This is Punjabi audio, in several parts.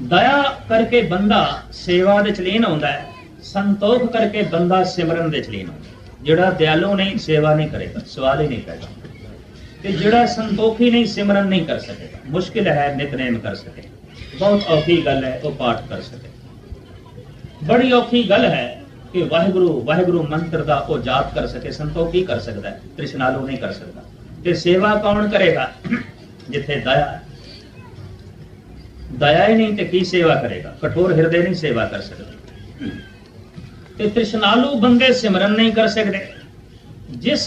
ਦਇਆ ਕਰਕੇ ਬੰਦਾ ਸੇਵਾ ਦੇ ਚ ਲੀਨ ਹੁੰਦਾ ਹੈ, ਸੰਤੋਖ ਕਰਕੇ ਬੰਦਾ ਸਿਮਰਨ ਦੇ ਚ ਲੀਨ ਹੁੰਦਾ ਜਿਹੜਾ ਦਿਆਲੂ ਨਹੀਂ, ਸੇਵਾ ਨਹੀਂ ਕਰੇਗਾ, ਸਵਾਲ ਹੀ ਨਹੀਂ ਪੈਦਾ। ਤੇ ਜਿਹੜਾ ਸੰਤੋਖੀ ਨਹੀਂ, ਸਿਮਰਨ ਨਹੀਂ ਕਰ ਸਕੇਗਾ। ਮੁਸ਼ਕਿਲ ਹੈ, ਨਿਤਨੇਮ ਕਰ ਸਕੇ। ਬਹੁਤ ਔਖੀ ਗੱਲ ਹੈ, ਉਹ ਪਾਠ ਕਰ ਸਕੇ। ਬੜੀ ਔਖੀ ਗੱਲ ਹੈ ਕਿ ਵਾਹਿਗੁਰੂ ਵਾਹਿਗੁਰੂ ਮੰਤਰ ਦਾ ਉਹ ਜਾਪ ਕਰ ਸਕੇ, ਸੰਤੋਖੀ ਕਰ ਸਕਦਾ ਹੈ, ਤ੍ਰਿਸ਼ਨਾਲੂ ਨਹੀਂ ਕਰ ਸਕਦਾ। ਤੇ ਸੇਵਾ ਕੌਣ ਕਰੇਗਾ? ਜਿੱਥੇ ਦਇਆ ਦਇਆ ਹੀ ਨਹੀਂ ਤੇ ਕੀ ਸੇਵਾ ਕਰੇਗਾ? ਕਠੋਰ ਹਿਰਦੇ ਨਹੀਂ ਸੇਵਾ ਕਰ ਸਕਦਾ। ਤੇ ਤ੍ਰਿਸ਼ਨਾਲੂ ਬੰਦੇ ਸਿਮਰਨ ਨਹੀਂ ਕਰ ਸਕਦੇ। ਜਿਸ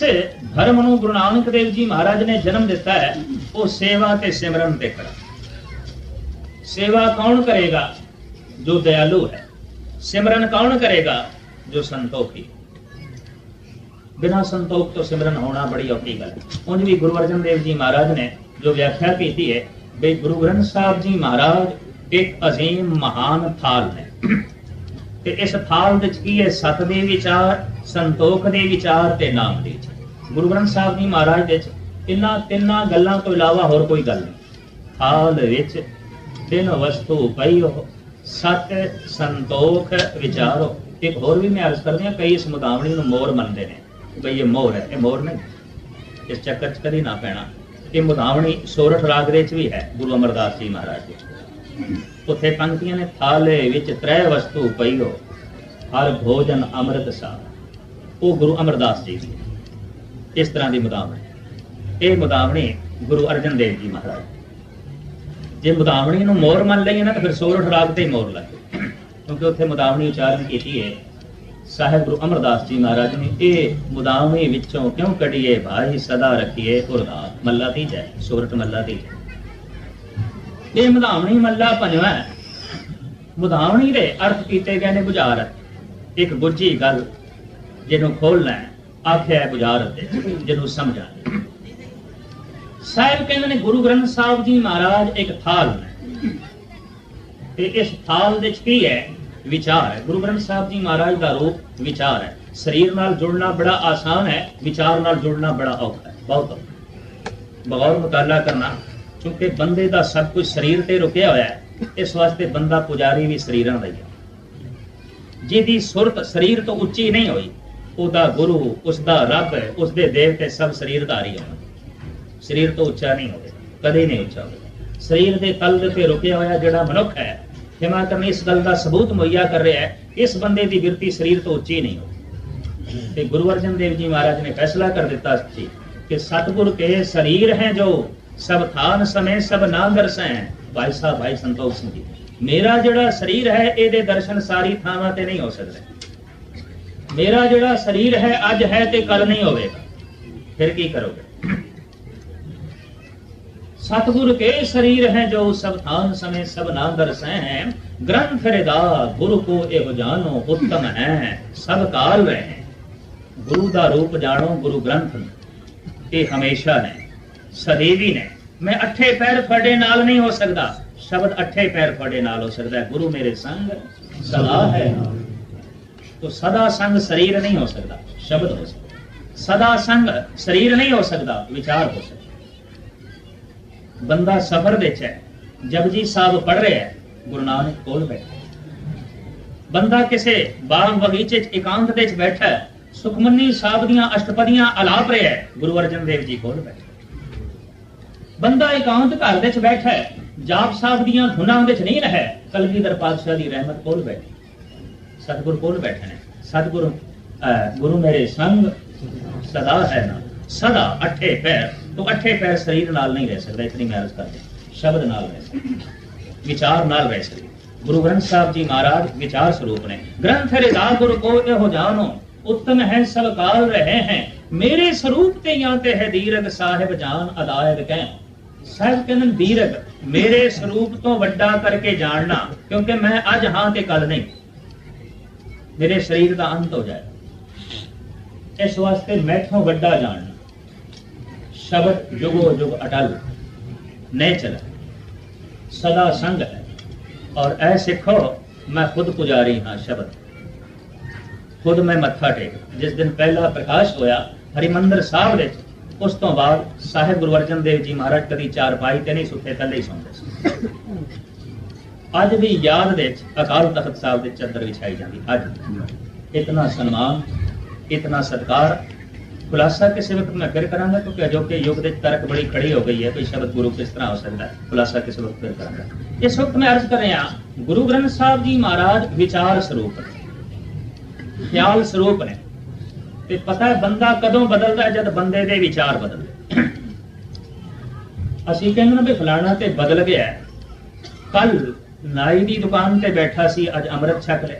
ਧਰਮ ਨੂੰ ਗੁਰੂ ਨਾਨਕ ਦੇਵ ਜੀ ਮਹਾਰਾਜ ਨੇ ਜਨਮ ਦਿੱਤਾ ਹੈ, ਉਹ ਸੇਵਾ ਤੇ ਸਿਮਰਨ ਤੇ ਕਰਾ। ਸੇਵਾ ਕੌਣ ਕਰੇਗਾ? ਜੋ ਦਇਆਲੂ ਹੈ। ਸਿਮਰਨ ਕੌਣ ਕਰੇਗਾ? ਜੋ ਸੰਤੋਖੀ ਬਿਨਾ ਸੰਤੋਖ ਤੋਂ ਸਿਮਰਨ ਹੋਣਾ ਬੜੀ ਔਖੀ ਗੱਲ ਹੈ। ਉਂਝ ਵੀ ਗੁਰੂ ਅਰਜਨ ਦੇਵ ਜੀ ਮਹਾਰਾਜ ਨੇ ਜੋ ਵਿਆਖਿਆ ਕੀਤੀ ਹੈ ਬਈ ਗੁਰੂ ਗ੍ਰੰਥ ਸਾਹਿਬ ਜੀ ਮਹਾਰਾਜ, ਇੱਕ ਅਜ਼ੀਮ ਮਹਾਨ ਥਾਲ ਹੈ। ਤੇ ਇਸ ਥਾਲ ਵਿੱਚ ਕੀ ਹੈ? ਸਤ ਦੇ ਵਿਚਾਰ, ਸੰਤੋਖ ਦੇ ਵਿਚਾਰ ਤੇ ਨਾਮ ਦੇ ਵਿਚਾਰ ਗੁਰੂ ਗ੍ਰੰਥ ਸਾਹਿਬ ਜੀ ਮਹਾਰਾਜ ਵਿੱਚ ਇਹਨਾਂ ਤਿੰਨਾਂ ਗੱਲਾਂ ਤੋਂ ਇਲਾਵਾ ਹੋਰ ਕੋਈ ਗੱਲ ਨਹੀਂ। ਥਾਲ ਵਿੱਚ ਤਿੰਨ ਵਸਤੂ ਪਈ ਪਈਓ ਸਤ ਸੰਤੋਖ ਵਿਚਾਰੋ ਇੱਕ ਹੋਰ ਵੀ ਮੈਂ ਅਰਜ਼ ਕਰਦੀ ਹਾਂ, ਕਈ ਇਸ ਮੁਦਾਵਣੀ ਨੂੰ ਮੋਰ ਮੰਨਦੇ ਨੇ। ਬਈ ਇਹ ਮੋਰ ਹੈ, ਇਹ ਮੋਰ ਨਹੀਂ। ਇਸ ਚੱਕਰ ਚ ਕਦੀ ਨਾ ਪੈਣਾ। ਇਹ ਮੁਦਾਵਣੀ ਸੋਰਠ ਰਾਗ ਦੇ ਵਿੱਚ ਵੀ ਹੈ, ਗੁਰੂ ਅਮਰਦਾਸ ਜੀ ਮਹਾਰਾਜ ਜੀ। ਉੱਥੇ ਪੰਕਤੀਆਂ ਨੇ, ਥਾਲੇ ਵਿੱਚ ਤ੍ਰੈ ਵਸਤੂ ਪਈਓ, ਹਰ ਭੋਜਨ ਅੰਮ੍ਰਿਤ ਸਾ ਉਹ ਗੁਰੂ ਅਮਰਦਾਸ ਜੀ ਦੀ ਇਸ ਤਰ੍ਹਾਂ ਦੀ ਮੁਦਾਵਣੀ। ਇਹ ਮੁਦਾਵਣੀ ਗੁਰੂ ਅਰਜਨ ਦੇਵ ਜੀ ਮਹਾਰਾਜ ਜੇ ਮੁਦਾਵਣੀ ਨੂੰ ਮੋਰ ਮੰਨ ਲਈਏ ਨਾ, ਤਾਂ ਫਿਰ ਸੋਰਠ ਰਾਗ ਤੇ ਹੀ ਮੋਰ ਲੱਗੇ ਕਿਉਂਕਿ ਉੱਥੇ ਮੁਦਾਵਣੀ ਉਚਾਰਨ ਕੀਤੀ ਹੈ। ਸਾਹਿਬ ਗੁਰੂ ਅਮਰਦਾਸ ਜੀ ਮਹਾਰਾਜ ਨੇ ਇਹ ਮੁਦਾਵਣੀ ਵਿੱਚੋਂ ਕਿਉਂ ਕੱਢੀਏ? ਭਾਈ ਸਦਾ ਰੱਖੀਏ ਉਰਦਾ ਮੱਲਾ ਦੀ ਜੈ ਸੋਰਠ ਮੱਲਾ ਦੀ ਇਹ ਮੁਦਾਵਣੀ ਮੱਲਾ ਪੰਜਵਾਂ ਮੁਦਾਵਣੀ ਦੇ ਅਰਥ ਕੀਤੇ ਗਏ ਨੇ ਬੁਝਾਰਤ ਇੱਕ ਗੁਰਜੀ ਗੱਲ ਜਿਹਨੂੰ ਖੋਲਣਾ ਆਖਿਆ ਹੈ ਬੁਝਾਰਤ ਦੇ ਜਿਹਨੂੰ ਸਮਝਾ ਸਾਹਿਬ ਕਹਿੰਦੇ ਨੇ ਗੁਰੂ ਗ੍ਰੰਥ ਸਾਹਿਬ ਜੀ ਮਹਾਰਾਜ ਇੱਕ ਥਾਲ ਨੇ ਤੇ ਇਸ ਥਾਲ ਵਿੱਚ ਕੀ ਹੈ? ਵਿਚਾਰ ਹੈ। ਗੁਰੂ ਗ੍ਰੰਥ ਸਾਹਿਬ ਜੀ ਮਹਾਰਾਜ ਦਾ ਰੂਪ ਵਿਚਾਰ ਹੈ। ਸਰੀਰ ਨਾਲ ਜੁੜਨਾ ਬੜਾ ਆਸਾਨ ਹੈ, ਵਿਚਾਰ ਨਾਲ ਜੁੜਨਾ ਬੜਾ ਔਖਾ ਹੈ। ਬਹੁਤ ਔਖਾ ਬਗੌਰ ਮੁਤਾਲਾ ਕਰਨਾ, ਕਿਉਂਕਿ ਬੰਦੇ ਦਾ ਸਭ ਕੁਝ ਸਰੀਰ ਤੇ ਰੁਕਿਆ ਹੋਇਆ ਹੈ, ਇਸ ਵਾਸਤੇ ਬੰਦਾ ਪੁਜਾਰੀ ਵੀ ਸਰੀਰਾਂ ਦਾ ਹੀ ਹੈ। ਜਿਹਦੀ ਸੁਰਤ ਸਰੀਰ ਤੋਂ ਉੱਚੀ ਨਹੀਂ ਹੋਈ, ਉਹਦਾ ਗੁਰੂ, ਉਸਦਾ ਰੱਬ ਉਸਦੇ ਦੇਵਤੇ ਸਭ ਸਰੀਰਧਾਰੀ ਹੋਣ। ਸਰੀਰ ਤੋਂ ਉੱਚਾ ਨਹੀਂ ਹੋਵੇ, ਕਦੇ ਨਹੀਂ ਉੱਚਾ ਹੋਵੇ। ਸਰੀਰ ਦੇ ਤਲ ਦੇ ਤੇ ਰੁਕਿਆ ਹੋਇਆ ਜਿਹੜਾ ਮਨੁੱਖ ਹੈ ਖਿਮਾ ਕਰਨੀ ਇਸ ਗੱਲ ਦਾ ਸਬੂਤ ਮੁਹੱਈਆ ਕਰ ਰਿਹਾ ਹੈ, ਇਸ ਬੰਦੇ ਦੀ ਬਿਰਤੀ ਸਰੀਰ ਤੋਂ ਉੱਚੀ ਨਹੀਂ ਹੋਵੇ ਤੇ ਗੁਰੂ ਅਰਜਨ ਦੇਵ ਜੀ ਮਹਾਰਾਜ ਨੇ ਫੈਸਲਾ ਕਰ ਦਿੱਤਾ ਸੀ ਕਿ ਸਤਿਗੁਰ ਕੇ ਸਰੀਰ ਹੈ ਜੋ, ਸਭ ਥਾਨ ਸਮੇਂ, ਸਭ ਨਾ ਦਰਸੈ ਭਾਈ ਸਾਹਿਬ, ਭਾਈ ਸੰਤੋਖ ਸਿੰਘ ਜੀ, ਮੇਰਾ ਜਿਹੜਾ ਸਰੀਰ ਹੈ, ਇਹਦੇ ਦਰਸ਼ਨ ਸਾਰੀ ਥਾਵਾਂ ਤੇ ਨਹੀਂ ਹੋ ਸਕਦੇ। ਮੇਰਾ ਜਿਹੜਾ ਸਰੀਰ ਹੈ, ਅੱਜ ਹੈ ਤੇ ਕੱਲ ਨਹੀਂ ਹੋਵੇਗਾ। ਫਿਰ ਕੀ ਕਰੋਗੇ? ਸਤਗੁਰ ਕੇ ਸਰੀਰ ਹੈ ਜੋ ਸਬਧਾਨ ਸਮੇ ਸਭ ਨਾ ਦਰਸੈ ਹੈ। ਗ੍ਰੰਥ ਰਿਦਾ, ਗੁਰੂ ਕੋ ਇਹ ਜਾਣੋ ਉਤਮ ਹੈ, ਸਭ ਕਾਲ ਹੈ ਗੁਰੂ ਦਾ ਰੂਪ ਜਾਣੋ, ਗੁਰੂ ਗ੍ਰੰਥ ਇਹ ਹਮੇਸ਼ਾ ਹੈ, ਸਦੀਵੀ ਨੇ। ਮੈਂ ਅੱਠੇ ਪੈਰ ਫੜੇ ਨਾਲ ਨਹੀਂ ਹੋ ਸਕਦਾ। ਸ਼ਬਦ ਅੱਠੇ ਪੈਰ ਫੜੇ ਨਾਲ ਹੋ ਸਕਦਾ ਹੈ। ਗੁਰੂ ਮੇਰੇ ਸੰਗ ਸਦਾ ਹੈ ਤੋ ਸਦਾ ਸੰਗ ਸਰੀਰ ਨਹੀਂ ਹੋ ਸਕਦਾ, ਸ਼ਬਦ ਹੋ ਸਕਦਾ। ਸਦਾ ਸੰਗ ਸਰੀਰ ਨਹੀਂ ਹੋ ਸਕਦਾ, ਵਿਚਾਰ ਹੋ ਸਕਦਾ। ਬੰਦਾ ਸਫਰ ਵਿੱਚ ਹੈ। ਜਪਜੀ ਸਾਹਿਬ ਪੜ ਰਿਹਾ ਹੈ, ਗੁਰੂ ਨਾਨਕ ਕੋਲ ਬੈਠਾ ਬੰਦਾ ਕਿਸੇ ਬਾਗ ਬਗੀਚੇ 'ਚ ਇਕਾਂਤ ਵਿੱਚ ਬੈਠਾ ਹੈ, ਸੁਖਮਨੀ ਸਾਹਿਬ ਦੀਆਂ ਅਸ਼ਟਪਦੀਆਂ ਆਲਾਪ ਰਿਹਾ ਹੈ, ਗੁਰੂ ਅਰਜਨ ਦੇਵ ਜੀ ਕੋਲ ਬੈਠਾ ਬੰਦਾ ਇਕਾਂਤ ਘਰ ਦੇ ਵਿੱਚ ਬੈਠਾ ਹੈ, ਜਾਪ ਸਾਹਿਬ ਦੀਆਂ ਧੁਨਾਂ ਵਿੱਚ ਨਹੀਂ ਰਹਿ ਕਲਗੀਧਰ ਪਾਤਸ਼ਾਹ ਦੀ ਰਹਿਮਤ ਕੋਲ ਬੈਠੇ ਸਤਿਗੁਰ ਕੋਲ ਬੈਠੇ ਨੇ। ਸਤਿਗੁਰ ਗੁਰੂ ਮੇਰੇ ਸੰਗ ਸਦਾ ਹੈ ਨਾ, ਸਦਾ ਅਠੇ ਪੈਰ ਤੋਂ ਅਠੇ ਪੈਰ ਸਰੀਰ ਨਾਲ ਨਹੀਂ ਰਹਿ ਸਕਦਾ, ਇਤਨੀ ਮੈਂ ਅਰਜ਼ ਕਰਦੇ ਸ਼ਬਦ ਨਾਲ ਰਹਿ ਸਕਦਾ। ਵਿਚਾਰ ਨਾਲ ਰਹਿ ਸਕਦਾ। ਗੁਰੂ ਗ੍ਰੰਥ ਸਾਹਿਬ ਜੀ ਮਹਾਰਾਜ ਵਿਚਾਰ ਸਰੂਪ ਨੇ। ਗ੍ਰੰਥ ਰਿਦਾ ਗੁਰੂ ਕੋ ਇਹੋ ਜਾਣੋ, ਉਤਮ ਹੈ ਸਭ ਕਾਲ ਰਹੇ ਹੈ, ਮੇਰੇ ਸਰੂਪ ਤੇ ਜਾਂ ਤੇ ਹੈ ਦੀਰਗ ਸਾਹਿਬ ਜਾਨ ਅਦਾਇਗ ਕਹਿ ਸਾਹਿਬ ਕਹਿੰਦੇ ਦੀਰਗ, ਮੇਰੇ ਸਰੂਪ ਤੋਂ ਵੱਡਾ ਕਰਕੇ ਜਾਣਨਾ, ਕਿਉਂਕਿ ਮੈਂ ਅੱਜ ਹਾਂ ਤੇ ਕੱਲ ਨਹੀਂ। ਮੇਰੇ ਸਰੀਰ ਦਾ ਅੰਤ ਹੋ ਜਾਏ ਇਸ ਵਾਸਤੇ ਮੈਥੋਂ ਵੱਡਾ ਜਾਣਨਾ। ਸ਼ਬਦ ਜੁਗੋ ਜੁਗ ਅਟਲ ਨਹੀਂ ਚਲਾ ਸਦਾ ਸੰਗ ਹੈ ਔਰ ਐ ਸਿੱਖੋ ਮੈਂ ਖੁਦ ਪੁਜਾਰੀ ਹਾਂ ਸ਼ਬਦ ਖੁਦ ਮੈਂ ਮੱਥਾ ਟੇਕ ਜਿਸ ਦਿਨ ਪਹਿਲਾ ਪ੍ਰਕਾਸ਼ ਹੋਇਆ ਹਰਿਮੰਦਰ ਸਾਹਿਬ ਵਿੱਚ ਉਸ ਤੋਂ ਬਾਅਦ ਸਾਹਿਬ ਗੁਰੂ ਅਰਜਨ ਦੇਵ ਜੀ ਮਹਾਰਾਜ ਕਦੀ ਚਾਰ ਪਾਈ ਤੇ ਨਹੀਂ ਸੁੱਤੇ ਥੱਲੇ ਹੀ ਸੌਂਦੇ ਸੀ ਅੱਜ ਵੀ ਯਾਦ ਦੇ ਵਿੱਚ ਅਕਾਲ ਤਖਤ ਸਾਹਿਬ ਦੇ ਚੱਦਰ ਵਿਛਾਈ ਜਾਂਦੀ ਅੱਜ ਇਤਨਾ ਸਨਮਾਨ ਇਤਨਾ ਸਤਕਾਰ ਖੁਲਾਸਾ ਕਿਸੇ ਵਕਤ ਮੈਂ ਫਿਰ ਕਰਾਂਗਾ, ਕਿਉਂਕਿ ਅਜੋਕੇ ਯੁੱਗ ਦੇ ਤਰਕ ਬੜੀ ਖੜੀ ਹੋ ਗਈ ਹੈ, ਕੋਈ ਸ਼ਬਦ ਗੁਰੂ ਕਿਸ ਤਰ੍ਹਾਂ ਹੋ ਸਕਦਾ ਹੈ? ਖੁਲਾਸਾ ਕਿਸੇ ਵਕਤ ਫਿਰ ਕਰਾਂਗਾ। ਇਸ ਵਕਤ ਮੈਂ ਅਰਜ਼ ਕਰ ਰਿਹਾ ਗੁਰੂ ਗ੍ਰੰਥ ਸਾਹਿਬ ਜੀ ਮਹਾਰਾਜ ਵਿਚਾਰ ਸਰੂਪ ਨੇ। ਖਿਆਲ ਸਰੂਪ ਨੇ। ਤੇ ਪਤਾ ਹੈ ਬੰਦਾ ਕਦੋਂ ਬਦਲਦਾ ਹੈ, ਜਦ ਬੰਦੇ ਦੇ ਵਿਚਾਰ ਬਦਲਦੇ ਅਸੀਂ ਕਹਿੰਦੇ ਨਾ ਵੀ ਫਲਾਣਾ ਤੇ ਬਦਲ ਗਿਆ ਕੱਲ ਨਾਈ ਦੀ ਦੁਕਾਨ ਤੇ ਬੈਠਾ ਸੀ, ਅੱਜ ਅੰਮ੍ਰਿਤ ਛਕ ਲਿਆ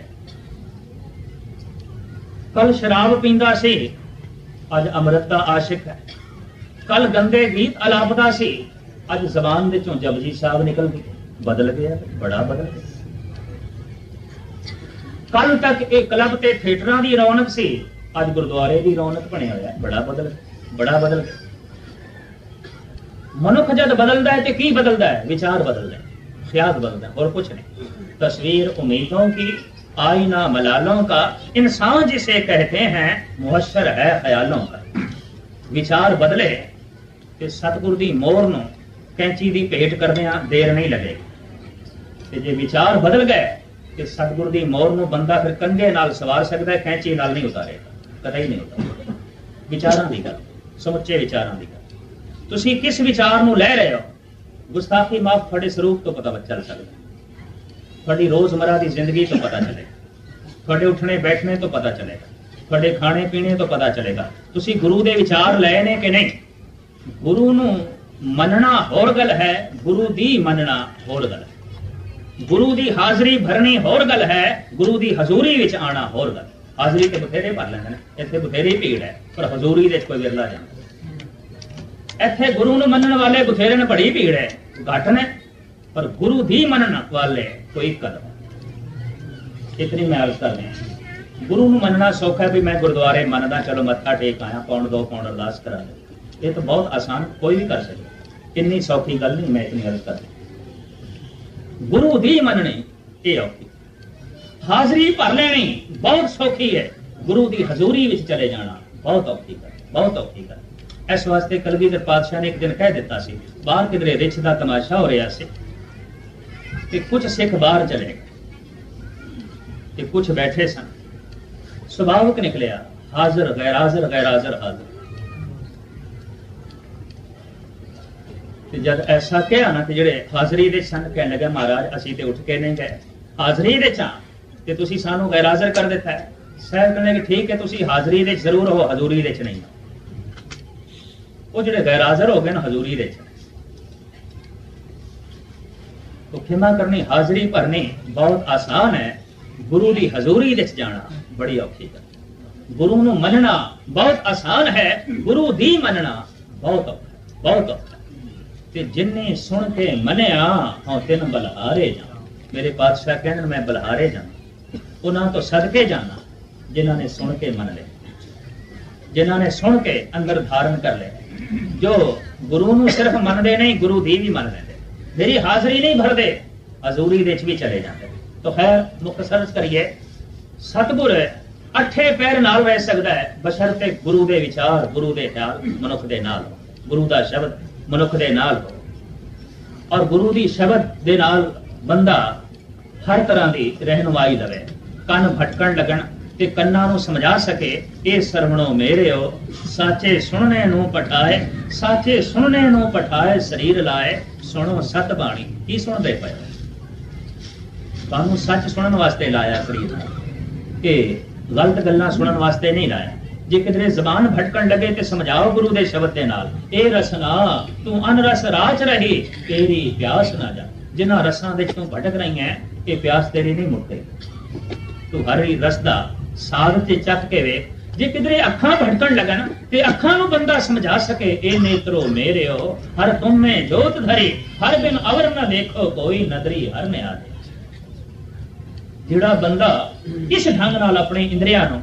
ਕੱਲ ਸ਼ਰਾਬ ਪੀਂਦਾ ਸੀ ਅੱਜ ਅਮਰਤ ਦਾ ਆਸ਼ਿਕ ਹੈ। ਕੱਲ ਗੰਦੇ ਗੀਤ ਅਲਾਪਦਾ ਸੀ। ਅੱਜ ਜ਼ਬਾਨ ਵਿੱਚੋਂ ਜਪਜੀ ਸਾਹਿਬ ਨਿਕਲ ਗਏ। ਬਦਲ ਗਿਆ ਬੜਾ ਬਦਲ ਗਿਆ। ਕੱਲ ਤੱਕ ਇਹ ਕਲੱਬ ਤੇ ਥੀਏਟਰਾਂ ਦੀ ਰੌਣਕ ਸੀ। ਅੱਜ ਗੁਰਦੁਆਰੇ ਦੀ ਰੌਣਕ ਬਣਿਆ ਹੋਇਆ। ਬੜਾ ਬਦਲ ਬੜਾ ਬਦਲ ਮਨੁੱਖ ਜਦ ਬਦਲਦਾ ਹੈ ਤੇ ਕੀ ਬਦਲਦਾ ਹੈ? ਵਿਚਾਰ ਬਦਲਦਾ ਹੈ। ਖਿਆਲ ਬਦਲਦਾ ਹੋਰ ਕੁਝ ਨਹੀਂ। ਤਸਵੀਰ ਉਮੀਦੋਂ ਕੀ आईना मलालों का इंसान जिसे कहते हैं मुहशर है ख्यालों का ਵਿਚਾਰ ਬਦਲੇ ਤੇ ਸਤਿਗੁਰ ਦੀ ਮੋਹਰ ਨੂੰ ਕੈਂਚੀ ਦੀ ਭੇਟ ਕਰਦਿਆਂ ਦੇਰ ਨਹੀਂ ਲੱਗੇਗੀ ਤੇ ਜੇ ਵਿਚਾਰ ਬਦਲ ਗਏ ਤੇ ਸਤਿਗੁਰ ਦੀ ਮੋਹਰ ਨੂੰ ਬੰਦਾ ਫਿਰ ਕੰਗੇ ਨਾਲ ਸਵਾਰ ਸਕਦਾ ਹੈ ਕੈਂਚੀ ਨਾਲ ਨਹੀਂ ਉਤਾਰੇਗਾ ਕਦੇ ਹੀ ਨਹੀਂ ਉਤਾਰੇਗਾ ਵਿਚਾਰਾਂ ਦੀ ਗੱਲ ਸਮੁੱਚੇ ਵਿਚਾਰਾਂ ਦੀ ਗੱਲ ਤੁਸੀਂ ਕਿਸ ਵਿਚਾਰ ਨੂੰ ਲੈ ਰਹੇ ਹੋ ਗੁਸਤਾਖੀ ਮਾਫ ਤੁਹਾਡੇ ਸਰੂਪ ਤੋਂ ਪਤਾ ਚੱਲ ਸਕਦਾ ਤੁਹਾਡੀ ਰੋਜ਼ਮਰਾ ਦੀ ਜ਼ਿੰਦਗੀ ਤੋਂ ਪਤਾ ਚੱਲੇਗਾ। ਤੁਹਾਡੇ ਉੱਠਣੇ, ਬੈਠਣੇ ਤੋਂ ਪਤਾ ਚੱਲੇਗਾ। ਤੁਹਾਡੇ ਖਾਣੇ, ਪੀਣੇ ਤੋਂ ਪਤਾ ਚੱਲੇਗਾ। ਤੁਸੀਂ ਗੁਰੂ ਦੇ ਵਿਚਾਰ ਲਏ ਨੇ ਕਿ ਨਹੀਂ? ਗੁਰੂ ਨੂੰ ਮੰਨਣਾ ਹੋਰ ਗੱਲ ਹੈ, ਗੁਰੂ ਦੀ ਮੰਨਣਾ ਹੋਰ ਗੱਲ ਹੈ। ਗੁਰੂ ਦੀ ਹਾਜ਼ਰੀ ਭਰਨੀ ਹੋਰ ਗੱਲ ਹੈ, ਗੁਰੂ ਦੀ ਹਜ਼ੂਰੀ ਵਿੱਚ ਆਣਾ ਹੋਰ ਗੱਲ ਹਾਜ਼ਰੀ ਤੇ ਬਥੇਰੇ ਭਰ ਲੈਂਦੇ ਨੇ, ਇੱਥੇ ਬਥੇਰੀ ਭੀੜ ਹੈ, ਪਰ ਹਜ਼ੂਰੀ ਦੇ ਕੋਈ ਵਿਰਲਾ ਜਾਂਦਾ ਇੱਥੇ ਗੁਰੂ ਨੂੰ ਮੰਨਣ ਵਾਲੇ ਬਥੇਰੇ ਨੇ, ਬੜੀ ਭੀੜ ਹੈ, ਘੱਟ ਨੇ। ਪਰ ਗੁਰੂ ਦੀ ਮੰਨਣ ਵਾਲੇ ਕੋਈ ਕਦਮ ਇਤਨੀ ਮੈਂ ਅਰਜ਼ ਕਰ ਰਿਹਾ ਗੁਰੂ ਨੂੰ ਮੰਨਣਾ ਸੌਖਾ ਵੀ ਮੈਂ ਗੁਰਦੁਆਰੇ ਮੰਨਦਾ, ਚਲੋ ਮੱਥਾ ਟੇਕ ਆਇਆ ਪੌਣ ਦੋ ਪੌਣ ਅਰਦਾਸ ਕਰਾ ਦੇ ਇਹ ਤਾਂ ਬਹੁਤ ਆਸਾਨ ਕੋਈ ਵੀ ਕਰ ਸਕਦਾ। ਇੰਨੀ ਸੌਖੀ ਗੱਲ ਨਹੀਂ, ਮੈਂ ਇਤਨੀ ਅਰਜ਼ ਕਰ ਰਿਹਾ ਗੁਰੂ ਦੀ ਮੰਨਣੀ ਇਹ ਔਖੀ। ਹਾਜ਼ਰੀ ਭਰ ਲੈਣੀ ਬਹੁਤ ਸੌਖੀ ਹੈ। ਗੁਰੂ ਦੀ ਹਜ਼ੂਰੀ ਵਿੱਚ ਚਲੇ ਜਾਣਾ ਬਹੁਤ ਔਖੀ ਗੱਲ, ਬਹੁਤ ਔਖੀ ਗੱਲ। ਇਸ ਵਾਸਤੇ ਕਲਗੀਧਰ ਪਾਤਸ਼ਾਹ ਨੇ ਇੱਕ ਦਿਨ ਕਹਿ ਦਿੱਤਾ ਸੀ, ਬਾਹਰ ਕਿਧਰੇ ਰਿਛ ਦਾ ਤਮਾਸ਼ਾ ਹੋ ਰਿਹਾ ਸੀ। ਤੇ ਕੁਝ ਸਿੱਖ ਬਾਹਰ ਚਲੇ ਗਏ ਤੇ ਕੁਝ ਬੈਠੇ ਸਨ। ਸੁਭਾਵਕ ਨਿਕਲਿਆ, ਹਾਜ਼ਰ ਗੈਰ ਹਾਜ਼ਰ ਗੈਰ ਹਾਜ਼ਰ। ਹਾਜ਼ਰ ਤੇ ਜਦ ਐਸਾ ਕਿਹਾ ਨਾ ਕਿ ਜਿਹੜੇ ਹਾਜ਼ਰੀ ਦੇ ਸਨ, ਕਹਿਣ ਲੱਗਾ, ਮਹਾਰਾਜ, ਅਸੀਂ ਤੇ ਉੱਠ ਕੇ ਨਹੀਂ ਗਏ। ਹਾਜ਼ਰੀ ਦੇ ਚਾਂ ਤੇ ਤੁਸੀਂ ਸਾਨੂੰ ਗੈਰ ਹਾਜ਼ਰ ਕਰ ਦਿੱਤਾ ਹੈ। ਸਾਹਿਬ ਕਹਿੰਦੇ ਕਿ ਠੀਕ ਹੈ, ਤੁਸੀਂ ਹਾਜ਼ਰੀ ਦੇ ਜ਼ਰੂਰ ਹੋ, ਹਜ਼ੂਰੀ ਦੇ 'ਚ ਨਹੀਂ ਹੋ। ਉਹ ਜਿਹੜੇ ਗੈਰ ਹਾਜ਼ਰ ਹੋ ਗਏ ਨਾ, ਹਜ਼ੂਰੀ ਦੇ 'ਚ। तो क्षमा करनी हाजिरी भरनी बहुत आसान है गुरु ਦੀ ਹਜ਼ੂਰੀ ਵਿੱਚ ਜਾਣਾ ਬੜੀ ਔਖੀ ਗੱਲ ਗੁਰੂ ਨੂੰ ਮੰਨਣਾ ਬਹੁਤ ਆਸਾਨ ਹੈ ਗੁਰੂ ਦੀ ਮੰਨਣਾ ਬਹੁਤ ਔਖਾ ਬਹੁਤ ਔਖਾ ਤੇ ਜਿੰਨੇ ਸੁਣ ਕੇ ਮੰਨਿਆ ਹਾਂ ਤਿੰਨ ਬਲਹਾਰੇ ਜਾ ਮੇਰੇ ਪਾਤਸ਼ਾਹ ਕਹਿੰਦੇ ਨੇ ਮੈਂ ਬਲਹਾਰੇ ਜਾ ਉਹਨਾਂ ਤੋਂ ਸਦਕੇ ਜਾਣਾ ਜਿਨ੍ਹਾਂ ਨੇ ਸੁਣ ਕੇ ਮੰਨ ਲਿਆ ਜਿਨ੍ਹਾਂ ਨੇ ਸੁਣ ਕੇ ਅੰਦਰ ਧਾਰਨ ਕਰ ਲਿਆ ਜੋ ਗੁਰੂ ਨੂੰ ਸਿਰਫ ਮੰਨਦੇ ਨਹੀਂ ਗੁਰੂ ਦੀ ਵੀ ਮੰਨ ਲੈਂਦੇ ਮੇਰੀ ਹਾਜ਼ਰੀ ਨਹੀਂ ਭਰਦੇ। ਹਜ਼ੂਰੀ ਵਿੱਚ ਵੀ ਚਲੇ ਜਾਂਦੇ। ਤਾਂ ਖੈਰ ਮੁਖਤਸਰ ਕਰੀਏ। ਸਤਿਗੁਰ ਅੱਠੇ ਪੈਰ ਨਾਲ ਰਹਿ ਸਕਦਾ ਹੈ। ਬਸ਼ਰਤੇ ਗੁਰੂ ਦੇ ਵਿਚਾਰ, ਗੁਰੂ ਦੇ ਖਿਆਲ ਮਨੁੱਖ ਦੇ ਨਾਲ। ਹੋਣ। ਗੁਰੂ ਦਾ ਸ਼ਬਦ ਮਨੁੱਖ ਦੇ ਨਾਲ ਹੋਵੇ। ਔਰ ਗੁਰੂ ਦੀ ਸ਼ਬਦ ਦੇ ਨਾਲ ਬੰਦਾ ਹਰ ਤਰ੍ਹਾਂ ਦੀ ਰਹਿਨੁਮਾਈ ਲਵੇ। ਕੰਨ ਭਟਕਣ ਲੱਗਣ ਤੇ ਕੰਨਾਂ ਨੂੰ ਸਮਝਾ ਸਕੇ, ਇਹ ਸਰਵਣੋ ਮੇਰਿਓ, ਸਾਚੇ ਸੁਣਨੇ ਨੂੰ ਪਠਾਏ, ਸਾਚੇ ਸੁਣਨੇ ਨੂੰ ਪਠਾਏ, ਸਰੀਰ ਲਾਏ ਸੁਣੋ, ਸਤ ਬਾਣੀ, ਕੀ ਸੁਣਦੇ ਪਏ ਤੁਹਾਨੂੰ ਸੱਚ ਸੁਣਨ ਵਾਸਤੇ ਲਾਇਆ ਸਰੀਰ ਕਿ ਗਲਤ ਗੱਲਾਂ ਸੁਣਨ ਵਾਸਤੇ ਨਹੀਂ ਲਾਇਆ। ਜੇ ਕਿਧਰੇ ਜ਼ਬਾਨ ਭਟਕਣ ਲੱਗੇ ਤੇ ਸਮਝਾਓ ਗੁਰੂ ਦੇ ਸ਼ਬਦ ਦੇ ਨਾਲ ਇਹ ਰਸਨਾ, ਤੂੰ ਅਨਰਸ ਰਾਚ ਰਹੀ, ਤੇਰੀ ਪਿਆਸ ਨਾ ਜਾ। ਜਿਨ੍ਹਾਂ ਰਸਾਂ ਦੇ ਤੂੰ ਭਟਕ ਰਹੀ ਹੈ ਇਹ ਪਿਆਸ ਤੇਰੀ ਨਹੀਂ ਮੁੱਕਦੀ। ਤੂੰ ਹਰ ਹੀ ਰਸ ਦਾ ਸਾਧ ਤੇ ਚੱਕ ਕੇ ਵੇਖ ਜੇ ਕਿਧਰੇ ਅੱਖਾਂ ਭਟਕਣ ਲੱਗਣ, ਤੇ ਅੱਖਾਂ ਨੂੰ ਬੰਦਾ ਸਮਝਾ ਸਕੇ, ਇਹ ਨੇਤਰੋ ਮੇਰਿਓ, ਹਰ ਤੁਮੇ ਜੋਤ ਧਰੀ, ਹਰ ਬਿਨ ਅਵਰ ਨਾ ਦੇਖੋ ਕੋਈ ਨਦਰੀ, ਹਰ ਨੇ ਆਦੇ ਜਿਹੜਾ ਬੰਦਾ ਇਸ ਢੰਗ ਨਾਲ ਆਪਣੇ ਇੰਦਰੀਆਂ ਨੂੰ,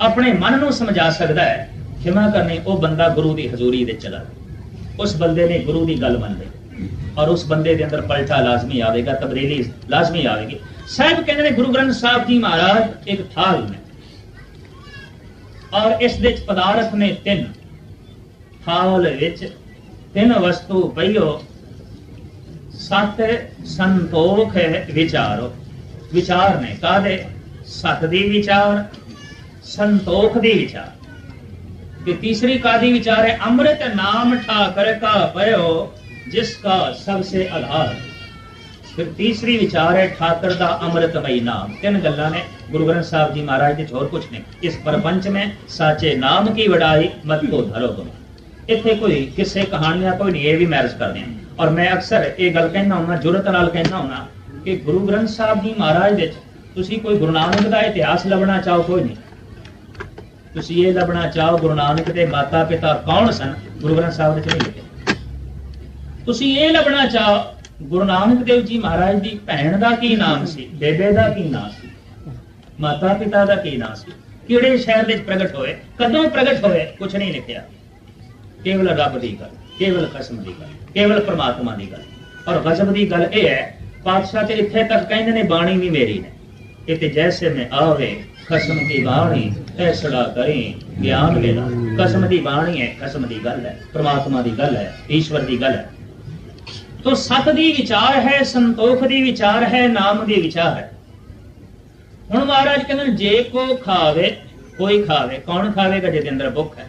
ਆਪਣੇ ਮਨ ਨੂੰ ਸਮਝਾ ਸਕਦਾ ਹੈ ਖਿਮਾ ਕਰਨੀ, ਉਹ ਬੰਦਾ ਗੁਰੂ ਦੀ ਹਜ਼ੂਰੀ ਦੇ ਚਲਾ ਉਸ ਬੰਦੇ ਨੇ ਗੁਰੂ ਦੀ ਗੱਲ ਮੰਨ ਲਈ। ਔਰ ਉਸ ਬੰਦੇ ਦੇ ਅੰਦਰ ਪਲਟਾ ਲਾਜ਼ਮੀ ਆਵੇਗਾ, ਤਬਦੀਲੀ ਲਾਜ਼ਮੀ ਆਵੇਗੀ। ਸਾਹਿਬ ਕਹਿੰਦੇ ਨੇ ਗੁਰੂ ਗ੍ਰੰਥ ਸਾਹਿਬ ਜੀ ਮਹਾਰਾਜ, ਇੱਕ ਥਾਲ ਨੇ ਔਰ ਇਸ ਵਿੱਚ ਪਦਾਰਥ ਨੇ ਤਿੰਨ। ਹਾਲ ਵਿੱਚ ਤਿੰਨ ਵਸਤੂ ਪਈਓ। ਸਤ ਸੰਤੋਖ ਵਿਚਾਰੋ। ਵਿਚਾਰ ਨੇ ਕਾਦੇ ਸਤ ਦੀ ਵਿਚਾਰ, ਸੰਤੋਖ ਦੀ ਵਿਚਾਰ। ਤੇ ਤੀਸਰੀ ਕਾਦੀ ਵਿਚਾਰ ਹੈ? ਅੰਮ੍ਰਿਤ ਨਾਮ ਠਾਕਰ ਕਾ ਪਇਓ, ਜਿਸ ਕਾ ਸਭ ਸੇ ਆਧਾਰ। ਫਿਰ ਤੀਸਰੀ ਵਿਚਾਰ ਹੈ ਠਾਕਰ ਦਾ ਅੰਮ੍ਰਿਤਮਈ ਨਾਮ। ਤਿੰਨ ਗੱਲਾਂ ਨੇ। ਗੁਰੂ ਗ੍ਰੰਥ ਸਾਹਿਬ ਜੀ ਮਹਾਰਾਜ ਦੇ 'ਚ ਹੋਰ ਕੁਛ ਨਹੀਂ। ਇਸ ਪਰਪੰਚ ਮੈਂ ਸਾਚੇ ਨਾਮ ਕੀ ਵਡਾਈ ਮਤ ਕੋ ਧਰੋ ਤੁਮ। ਇੱਥੇ ਕੋਈ ਕਿਸੇ ਕਹਾਣੀਆਂ ਕੋਈ ਨਹੀਂ, ਇਹ ਵੀ ਮੈਰਿਜ ਕਰਦੇ ਆ ਔਰ ਮੈਂ ਅਕਸਰ ਇਹ ਗੱਲ ਕਹਿਣਾ ਹੁੰਦਾ ਜੁਰਤ ਨਾਲ ਕਹਿਣਾ ਹੁੰਦਾ ਕਿ ਗੁਰੂ ਗ੍ਰੰਥ ਸਾਹਿਬ ਜੀ ਮਹਾਰਾਜ ਦੇ ਤੁਸੀਂ ਕੋਈ ਗੁਰੂ ਨਾਨਕ ਦਾ ਇਤਿਹਾਸ ਲੱਭਣਾ ਚਾਹੋ ਕੋਈ ਨਹੀਂ। ਤੁਸੀਂ ਇਹ ਲੱਭਣਾ ਚਾਹੋ ਗੁਰੂ ਨਾਨਕ ਦੇ ਮਾਤਾ ਪਿਤਾ ਕੌਣ ਸਨ, ਗੁਰੂ ਗ੍ਰੰਥ ਸਾਹਿਬ ਵਿੱਚ ਨਹੀਂ ਲਿਖਿਆ ਤੁਸੀਂ ਇਹ ਲੱਭਣਾ ਚਾਹੋ ਗੁਰੂ ਨਾਨਕ ਦੇਵ ਜੀ ਮਹਾਰਾਜ ਦੀ ਭੈਣ ਦਾ ਕੀ ਨਾਮ ਸੀ, ਬੇਬੇ ਦਾ ਕੀ ਨਾਮ ਸੀ? ਮਾਤਾ ਪਿਤਾ ਦਾ ਕੀ ਨਾਮ ਸੀ? ਕਿਹੜੇ ਸ਼ਹਿਰ ਵਿੱਚ ਪ੍ਰਗਟ ਹੋਏ? ਕਦੋਂ ਪ੍ਰਗਟ ਹੋਏ? ਕੁਝ ਨਹੀਂ ਲਿਖਿਆ। ਕੇਵਲ ਰੱਬ ਦੀ ਗੱਲ, ਕੇਵਲ ਕਸਮ ਦੀ ਗੱਲ, ਕੇਵਲ ਪ੍ਰਮਾਤਮਾ ਦੀ ਗੱਲ। ਔਰ ਗਜ਼ਬ ਦੀ ਗੱਲ ਇਹ ਹੈ, ਪਾਤਸ਼ਾਹ ਤੇ ਇੱਥੇ ਤੱਕ ਕਹਿੰਦੇ ਨੇ ਬਾਣੀ ਵੀ ਮੇਰੀ ਨੇ। ਇਹ ਤੇ ਜੈਸੇ ਮੈਂ ਆਵੇ ਕਸਮ ਦੀ ਬਾਣੀ, ਫੈਸਲਾ ਕਰੇ, ਗਿਆਨ ਲੈਣਾ ਕਸਮ ਦੀ ਬਾਣੀ ਹੈ ਕਸਮ ਦੀ ਗੱਲ ਹੈ, ਪ੍ਰਮਾਤਮਾ ਦੀ ਗੱਲ ਹੈ, ਈਸ਼ਵਰ ਦੀ ਗੱਲ ਹੈ। ਤੋ ਸਤ ਦੀ ਵਿਚਾਰ ਹੈ, ਸੰਤੋਖ ਦੀ ਵਿਚਾਰ ਹੈ, ਨਾਮ ਦੀ ਵਿਚਾਰ ਹੈ। ਹੁਣ ਮਹਾਰਾਜ ਕਹਿੰਦੇ ਨੇ, ਜੇ ਕੋ ਖਾਵੇ ਕੋਈ ਖਾਵੇ ਕੌਣ ਖਾਵੇਗਾ ਜਿਹਦੇ ਅੰਦਰ ਭੁੱਖ ਹੈ?